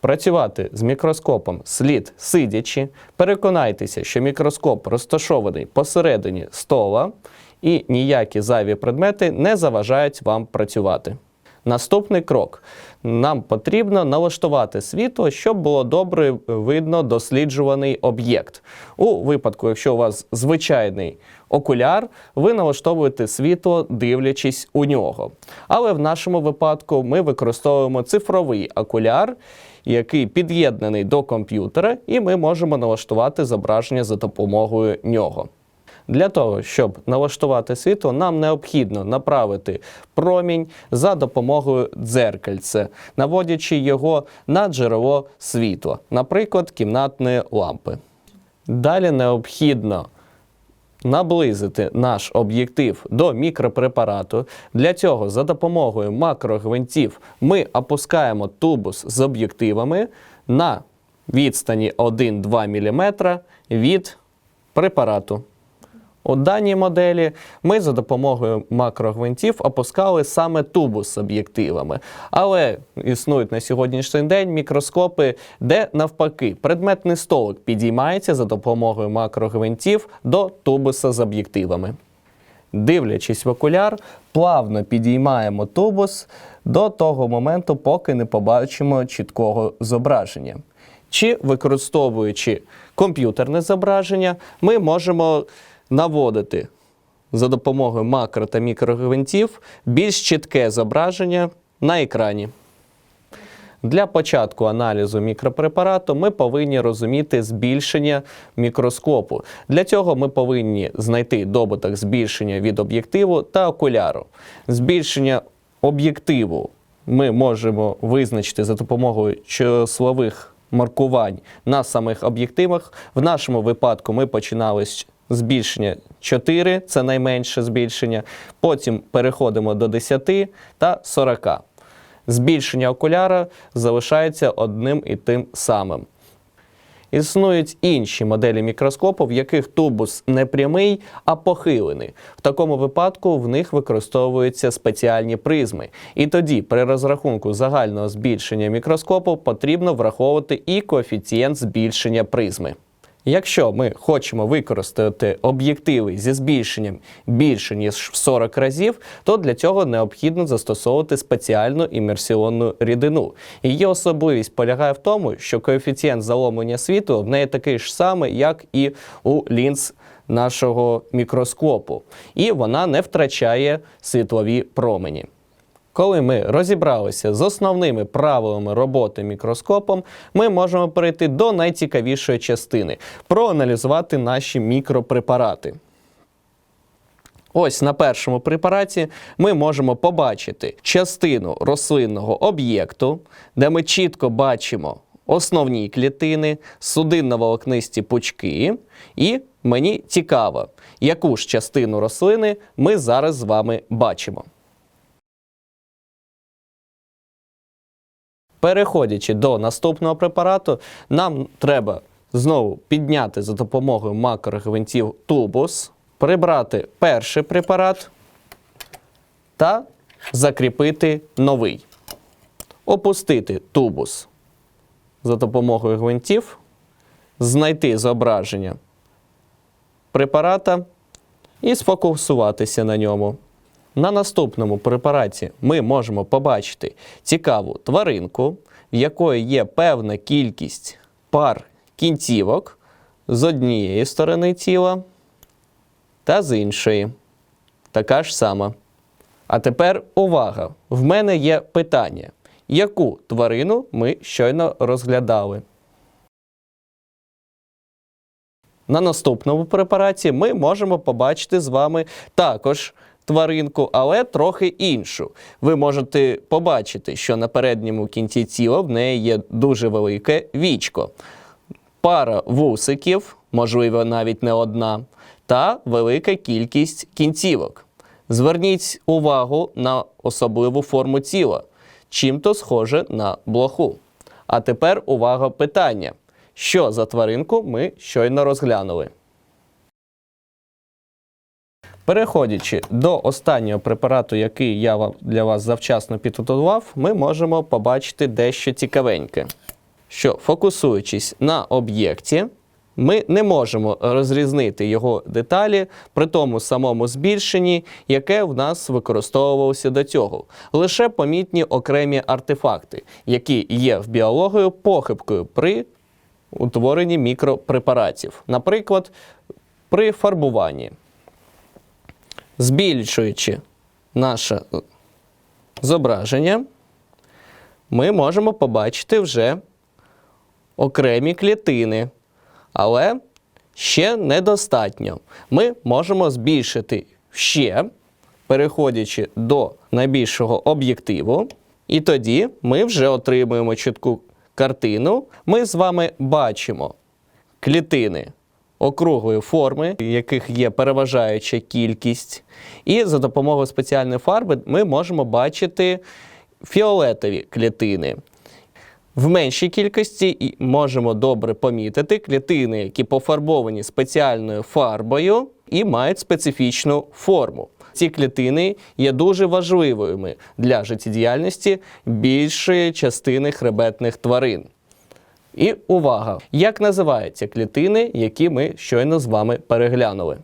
Працювати з мікроскопом слід сидячи. Переконайтеся, що мікроскоп розташований посередині стола і ніякі зайві предмети не заважають вам працювати. Наступний крок. Нам потрібно налаштувати світло, щоб було добре видно досліджуваний об'єкт. У випадку, якщо у вас звичайний окуляр, ви налаштовуєте світло, дивлячись у нього. Але в нашому випадку ми використовуємо цифровий окуляр, який під'єднаний до комп'ютера, і ми можемо налаштувати зображення за допомогою нього. Для того, щоб налаштувати світло, нам необхідно направити промінь за допомогою дзеркальця, наводячи його на джерело світла, наприклад, кімнатної лампи. Далі необхідно наблизити наш об'єктив до мікропрепарату. Для цього за допомогою макрогвинтів ми опускаємо тубус з об'єктивами на відстані 1-2 мм від препарату. У даній моделі ми за допомогою макрогвинтів опускали саме тубус з об'єктивами. Але існують на сьогоднішній день мікроскопи, де навпаки предметний столик підіймається за допомогою макрогвинтів до тубуса з об'єктивами. Дивлячись в окуляр, плавно підіймаємо тубус до того моменту, поки не побачимо чіткого зображення. Чи використовуючи комп'ютерне зображення, ми можемо наводити за допомогою макро та мікрогвинтів більш чітке зображення на екрані. Для початку аналізу мікропрепарату ми повинні розуміти збільшення мікроскопу. Для цього ми повинні знайти добуток збільшення від об'єктиву та окуляру. Збільшення об'єктиву ми можемо визначити за допомогою числових маркувань на самих об'єктивах. В нашому випадку ми починали з збільшення 4, це найменше збільшення. Потім переходимо до 10 та 40 збільшення окуляра залишається одним і тим самим. Існують інші моделі мікроскопу, в яких тубус не прямий, а похилений. В такому випадку в них використовуються спеціальні призми. І тоді, при розрахунку загального збільшення мікроскопу, потрібно враховувати і коефіцієнт збільшення призми. Якщо ми хочемо використати об'єктиви зі збільшенням більше ніж в 40 разів, то для цього необхідно застосовувати спеціальну імерсіонну рідину. Її особливість полягає в тому, що коефіцієнт заломлення світла в неї такий ж самий, як і у лінз нашого мікроскопу, і вона не втрачає світлові промені. Коли ми розібралися з основними правилами роботи мікроскопом, ми можемо перейти до найцікавішої частини проаналізувати наші мікропрепарати. Ось на першому препараті ми можемо побачити частину рослинного об'єкту, де ми чітко бачимо основні клітини, судинно-волокнисті пучки. І мені цікаво, яку ж частину рослини ми зараз з вами бачимо. Переходячи до наступного препарату, нам треба знову підняти за допомогою макрогвинтів тубус, прибрати перший препарат та закріпити новий. Опустити тубус за допомогою гвинтів, знайти зображення препарата і сфокусуватися на ньому. На наступному препараті ми можемо побачити цікаву тваринку, в якої є певна кількість пар кінцівок з однієї сторони тіла та з іншої. Така ж сама. А тепер увага! В мене є питання, яку тварину ми щойно розглядали. На наступному препараті ми можемо побачити з вами також тваринку, але трохи іншу. Ви можете побачити, що на передньому кінці тіла в неї є дуже велике вічко, пара вусиків, можливо, навіть не одна, та велика кількість кінцівок. Зверніть увагу на особливу форму тіла, чим-то схоже на блоху. А тепер увага питання. Що за тваринку ми щойно розглянули? Переходячи до останнього препарату, який я для вас завчасно підготував, ми можемо побачити дещо цікавеньке. що фокусуючись на об'єкті, ми не можемо розрізнити його деталі при тому самому збільшенні, яке в нас використовувалося до цього. Лише помітні окремі артефакти, які є в біологію похибкою при утворенні мікропрепаратів, наприклад, при фарбуванні. Збільшуючи наше зображення, ми можемо побачити вже окремі клітини, але ще недостатньо. Ми можемо збільшити ще, переходячи до найбільшого об'єктиву, і тоді ми вже отримуємо чітку картину. Ми з вами бачимо клітини округлої форми, яких є переважаюча кількість. І за допомогою спеціальної фарби ми можемо бачити фіолетові клітини. В меншій кількості можемо добре помітити клітини, які пофарбовані спеціальною фарбою і мають специфічну форму. Ці клітини є дуже важливими для життєдіяльності більшої частини хребетних тварин. І увага! Як називаються клітини, які ми щойно з вами переглянули?